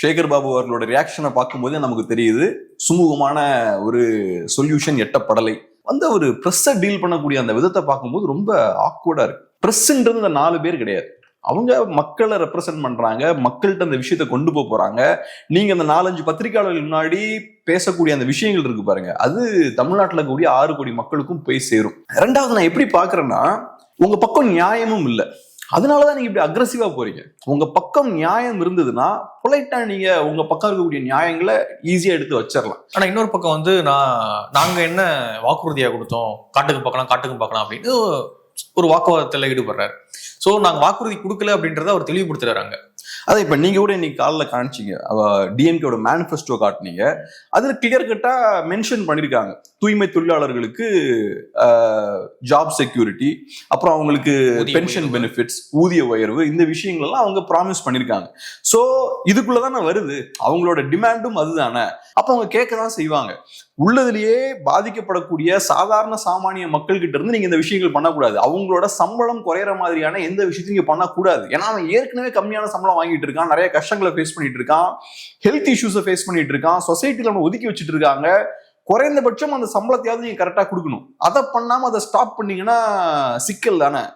சேகர் பாபு அவர்களோட ரியாக்ஷனை பார்க்கும்போதே நமக்கு தெரியுது சுமூகமான ஒரு சொல்யூஷன் எட்டப்படலை. வந்து ஒரு ப்ரெஸ்ஸை டீல் பண்ணக்கூடிய அந்த விதத்தை பார்க்கும்போது ரொம்ப ஆக்வர்டா இருக்கு. ப்ரெஸ்ன்றது இந்த நாலு பேர் கிடையாது. அவங்க மக்களை ரெப்ரசென்ட் பண்றாங்க மக்கள்கிட்ட அந்த விஷயத்தை கொண்டு போக போறாங்க. நீங்க அந்த நாலஞ்சு பத்திரிகையாளர்கள் முன்னாடி பேசக்கூடிய அந்த விஷயங்கள் இருக்கு பாருங்க. அது தமிழ்நாட்டில் கூடிய ஆறு கோடி மக்களுக்கும் போய் சேரும். ரெண்டாவது நான் எப்படி பாக்குறேன்னா உங்க பக்கம் நியாயமும் இல்லை. அதனால தான் நீங்க இப்படி அக்ரஸிவா போறீங்க. உங்க பக்கம் நியாயம் இருந்ததுன்னா பொலைட்டா நீங்க உங்க பக்கம் இருக்கக்கூடிய நியாயங்களை ஈஸியா எடுத்து வச்சிடலாம். ஆனா இன்னொரு பக்கம் வந்து நான் நாங்க என்ன வாக்குறுதியா கொடுத்தோம்? காட்டுக்கு பார்க்கலாம் காட்டுக்கு பார்க்கலாம் அப்படின்னு ஒரு வாக்குவாதத்தில் ஈடுபடுறாரு. ஸோ நாங்கள் வாக்குறுதி கொடுக்கல அப்படின்றத அவர் தெளிவுபடுத்துறாங்க அதான் இப்ப நீங்க கூட இன்னைக்கு காலைல காமிச்சீங்க டிஎம்கேட மேனிஃபெஸ்டோ காட்டுனீங்க. அதுல கிளியர் கட்டா மென்ஷன் பண்ணிருக்காங்க. தூய்மை தொழிலாளர்களுக்கு ஜாப் செக்யூரிட்டி அப்புறம் அவங்களுக்கு பென்ஷன். பெனிஃபிட்ஸ் ஊதிய உயர்வு இந்த விஷயங்கள் எல்லாம் அவங்க ப்ராமிஸ் பண்ணிருக்காங்க. சோ இதுக்குள்ளதானே வருது. அவங்களோட டிமாண்டும் அதுதானே. அப்ப அவங்க கேட்க தான் செய்வாங்க. உள்ளதுலயே பாதிக்கப்படக்கூடிய சாதாரண சாமானிய மக்கள் கிட்ட இருந்து நீங்க இந்த விஷயங்கள் பண்ணக்கூடாது. அவங்களோட சம்பளம் குறையற மாதிரியான எந்த விஷயத்தையும் நீங்க பண்ணக்கூடாது. ஏன்னா அவன் ஏற்கனவே கம்மியான சம்பளம் வாங்கிட்டு இருக்கான் நிறைய கஷ்டங்களை ஃபேஸ் பண்ணிட்டு இருக்கான் ஹெல்த் இஷ்யூஸை ஃபேஸ் பண்ணிட்டு இருக்கான் சொசைட்டியில் அவனை ஒதுக்கி வச்சுட்டு இருக்காங்க குறைந்தபட்சம் அந்த சம்பளத்தையாவது நீங்கள் கரெக்டாக கொடுக்கணும். அதை பண்ணாமல் அதை ஸ்டாப் பண்ணீங்கன்னா சிக்கல் தானே?